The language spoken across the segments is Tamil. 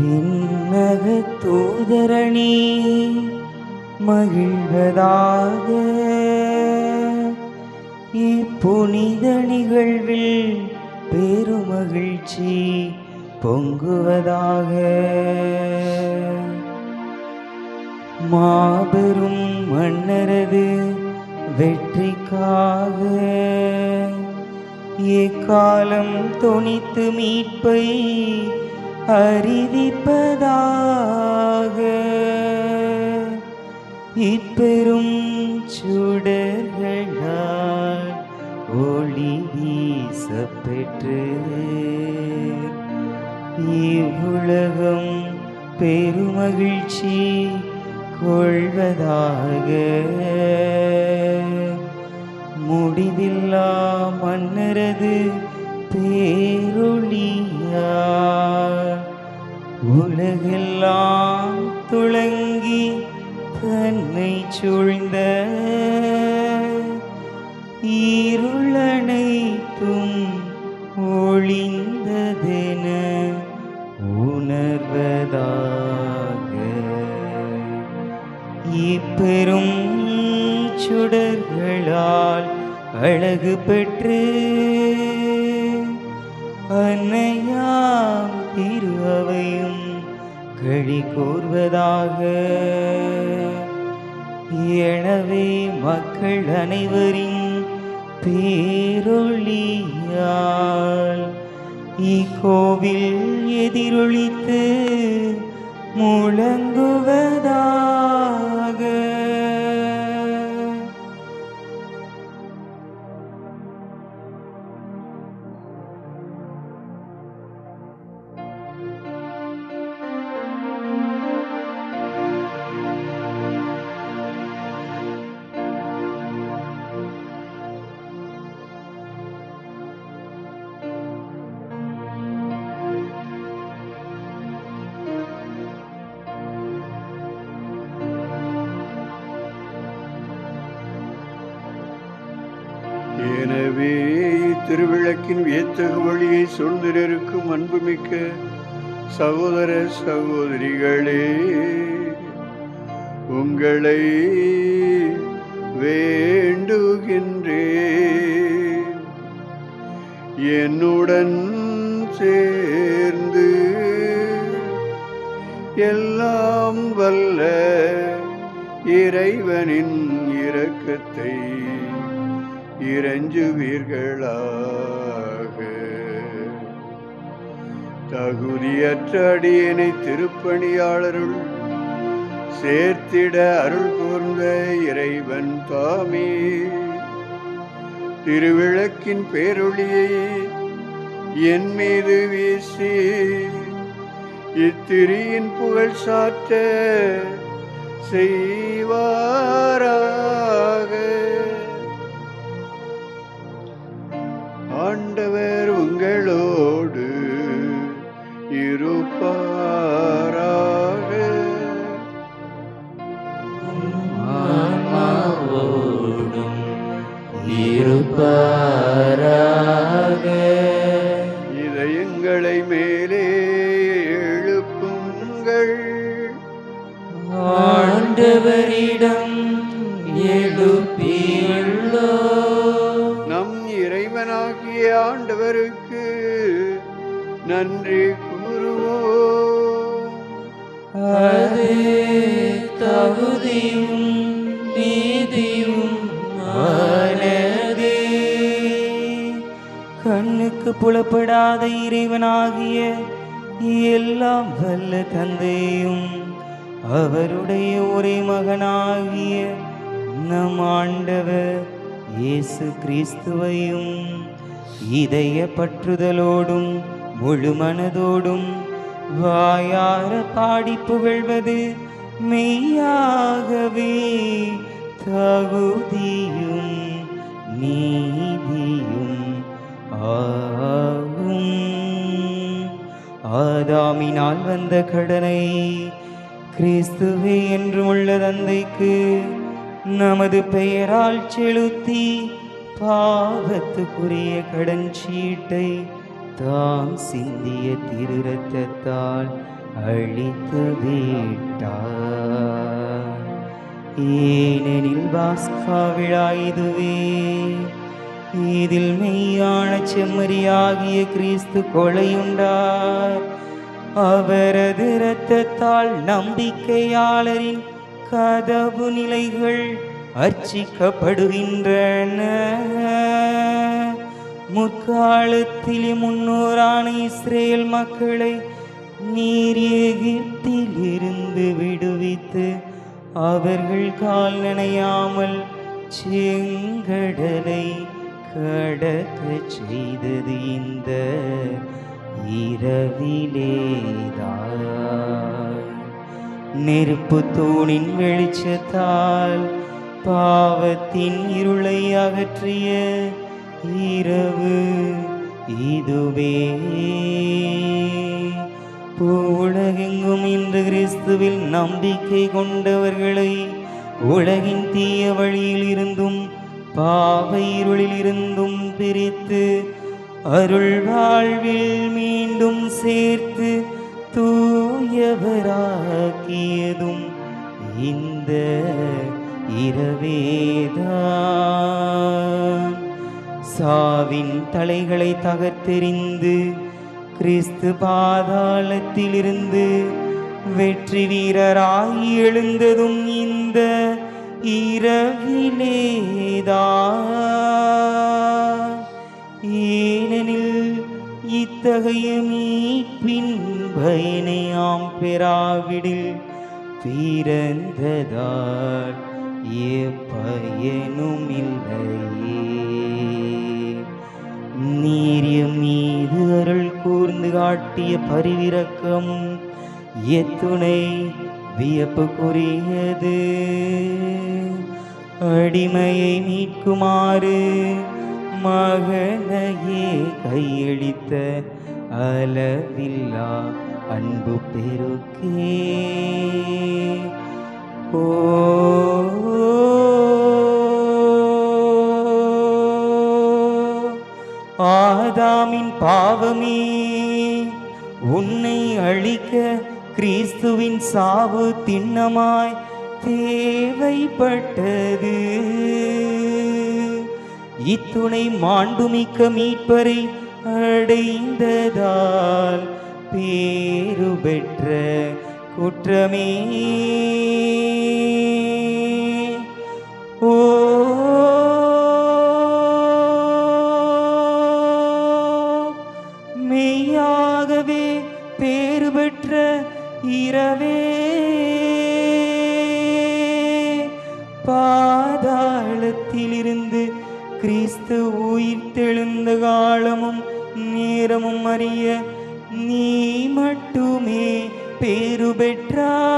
விண்ணக தூதரணி மகிழ்வதாக. இப்புனித நிகழ்வில் பெருமகிழ்ச்சி பொங்குவதாக. மாபெரும் மன்னரது வெற்றிக்காக எக்காலம் தொனித்து மீட்பை அறிவிப்பதாக. இப்பெரும் சுடர்களால் ஒளி வீச பெற்று இவ்வுலகம் பெருமகிழ்ச்சி கொள்வதாக. முடிவில்லா மன்னரது பேரொளியா உலகெல்லாம் துளங்கி தன்னை சூழ்ந்த ஈருளனைத்தும் ஒளிந்ததென உணர்வதாக. இப்பெரும் சுடர்களால் அழகு பெற்று அன்னையா கழி கூர்வதாக. எனவே மக்கள் அனைவரின் பேரொழியால் இக்கோவில் எதிரொலித்து முழங்குவதா எனவே திருவிளக்கின் வியத்தகு வழியை சொல்ந்திருக்கும் அன்புமிக்க சகோதர சகோதரிகளே உங்களை வேண்டுகின்றேன். என்னுடன் சேர்ந்து எல்லாம் வல்ல இறைவனின் இரக்கத்தை இறைஞ்சுவீர்களாக தகுதியற்ற அடியனை திருப்பணியாளருள் சேர்த்திட அருள் கூர்ந்த இறைவன் தாமே. திருவிளக்கின் பேரொளியை என் மீது வீசி இத்திரியின் புகழ் சாற்ற செய்வாரா? இறைவனாகிய ஆண்டவருக்கு நன்றி கூறுவோம். அது தகுதியும் நீதியும் கண்ணுக்கு புலப்படாத இறைவனாகிய எல்லாம் வல்ல தந்தையும் அவருடைய ஒரே மகனாகிய நம் ஆண்டவர் இயேசு கிறிஸ்துவையும் இதய பற்றுதலோடும் முழு மனதோடும் வாயார பாடி புகழ்வது மெய்யாகவே தகுதியும் நீதியும் ஆகும். ஆதாமினால் வந்த கடனை கிறிஸ்துவே என்று உள்ள தந்தைக்கு நமது பெயரால் செலுத்தி பாவத்துக்குரிய கடன் சீட்டை தாம் சிந்திய திரு அழித்து விட்டார். ஏனெனில் பாஸ்கா விழா இதுவே. இதில் மெய்யான செம்மறியாகிய கிறிஸ்து கொலையுண்டார். அவரது இரத்தத்தால் நம்பிக்கையாளரின் கதவு நிலைகள் அர்ச்சிக்கப்படுகின்றன. முற்காலத்திலே முன்னோரான இஸ்ரேல் மக்களை நீர் எகிப்தில் இருந்து விடுவித்து அவர்கள் கால் நனையாமல் செங்கடலை கடக்க செய்தது இந்த இரவிலேதான் நெருப்பு தூணின் வெளிச்சத்தால் பாவத்தின் இருளை அகற்றிய இரவு இதுவே. உலகெங்கும் இன்று கிறிஸ்துவில் நம்பிக்கை கொண்டவர்களை உலகின் தீய வழியில் இருந்தும் பாவ இருளில் இருந்தும் பிரித்து அருள் வாழ்வில் மீண்டும் சேர்த்து தூயவராக்கியதும் இந்த இரவேதான். சாவின் தலைகளை தகர்த்தெறிந்து கிறிஸ்து பாதாளத்திலிருந்து வெற்றி வீரராய் எழுந்ததும் இந்த இரவிலேதான். ஏனெனில் இத்தகைய மீட்பின் பயனையாம் பெறாவிடில் பிறந்ததால் எப்பயனும் இல்லையே நீரிய மீது அருள் கூர்ந்து காட்டிய பரிவிறக்கம் எத்துணை வியப்புக்குரியது. அடிமையை மீட்குமாறு மகனையே கையளித்த அளவில்லா அன்பு பெருக்கே. ஓ பாவமே உன்னை அழிக்க கிறிஸ்துவின் சாவு திண்ணமாய் தேவைப்பட்டது. இத்துணை மாண்புமிக்க மீட்பரை அடைந்ததால் பேரு பெற்ற குற்றமே. பேறு பெற்றாய்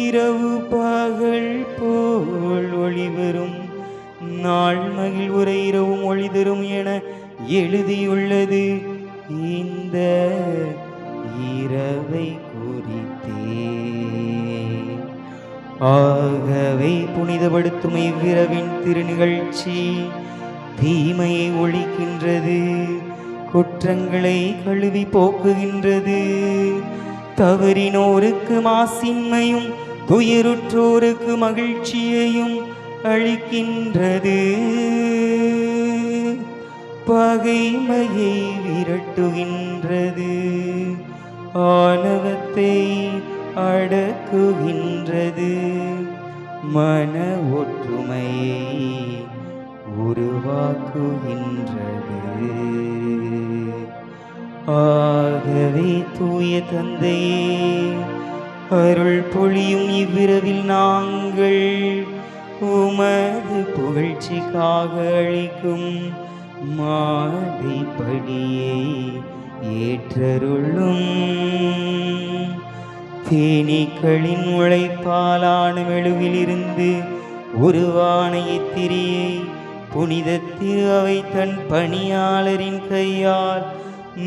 இரவு பகல் போல் ஒளிவரும் நாள் மகிழ்வுரை இரவும் ஒளிதரும் என எழுதியுள்ளது. இந்த இரவை குறித்தே ஆகவே புனிதப்படுத்தும் இவ்விரவின் திருநிகழ்ச்சி தீமையை ஒழிக்கின்றது. குற்றங்களை கழுவி போக்குகின்றது. தவறினோருக்கு மாசின்மையும் துயருற்றோருக்கு மகிழ்ச்சியையும் அளிக்கின்றது. பகைமையை விரட்டுகின்றது. ஆணவத்தை அடக்குகின்றது. மன ஒற்றுமையை உருவாக்குகின்றது ஆகவே தூய தந்தையே அருள் பொழியும் இவ்விரவில் நாங்கள் உமது புகழ்ச்சிக்காக அளிக்கும் மாலைப்படியை ஏற்றருளும். தேனீக்களின் உழைப்பாலான மெழுவிலிருந்து உருவான இத்திரியை புனிதத்தில் அவை தன் பணியாளரின் கையால்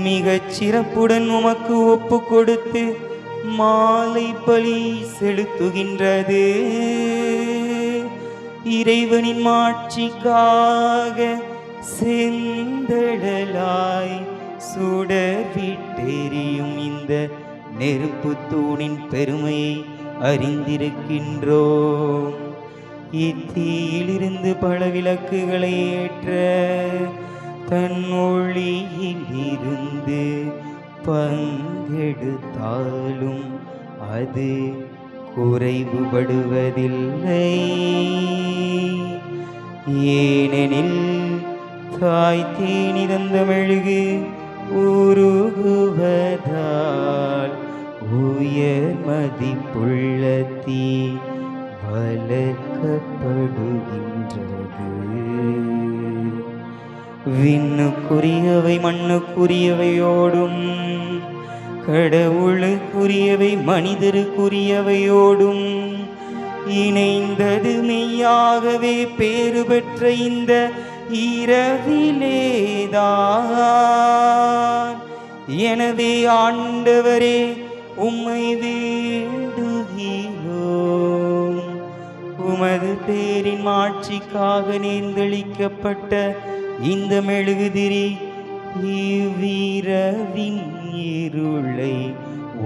மிகச் சிறப்புடன் உமக்கு ஒப்பு கொடுத்து மாலை பலி செலுத்துகின்றது. இறைவனின் மாட்சிக்காக செந்தடலாய் சுடவிட்டெறியும் இந்த நெருப்பு தூணின் பெருமையை அறிந்திருக்கின்றோம். இத்தீயிலிருந்து பல விளக்குகளை ஏற்ற தன் ஒளியில் இருந்து பங்கெடுத்தாலும் அது குறைவுபடுவதில்லை. ஏனெனில் தாய் தேனி தந்த மெழுகு உருகுவதால் உயர் மதிப்புள்ள தீ வளர்க்கப்படுகின்றது விண்ணுக்குரியவை மண்ணுக்குரியவையோடும் கடவுளுக்குரியவை மனிதருக்குரியவையோடும். இணைந்தது மெய்யாகவே பேறு பெற்ற இந்த இரவிலேதான். எனவே ஆண்டவரே உம்மை வேண்டுகிறேன். உமது பேரின் மாட்சிக்காக நேர்ந்தளிக்கப்பட்ட இந்த மெழுகுதிரி இவ்விரவின் இருளை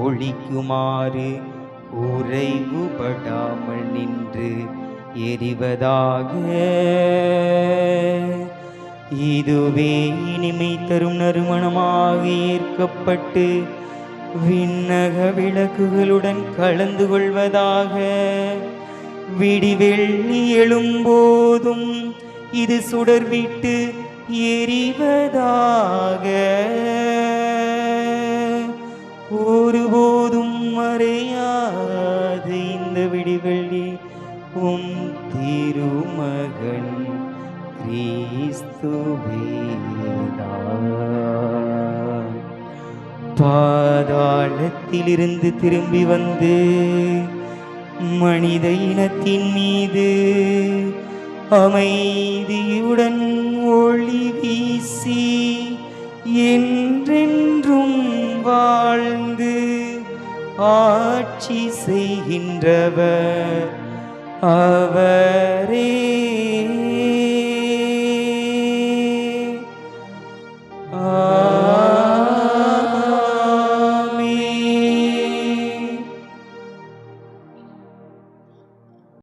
ஒழிக்குமாறு உறைவுபடாமல் நின்று எரிவதாக. இதுவே இனிமை தரும் நறுமணமாக ஏற்கப்பட்டு விண்ணக விளக்குகளுடன் கலந்து கொள்வதாக. விடிவெள்ளி எழும்போதும் இது சுடர் விட்டு எரிவதாக. ஒருபோதும் மறையாது இந்த விடிவெள்ளி உம் திருமகன் பாதாளத்திலிருந்து திரும்பி வந்து மனித இனத்தின் மீது அமைதியுடன் ஒளி வீசி என்றென்றும் வாழ்ந்து ஆட்சி செய்கின்றவர். அவரே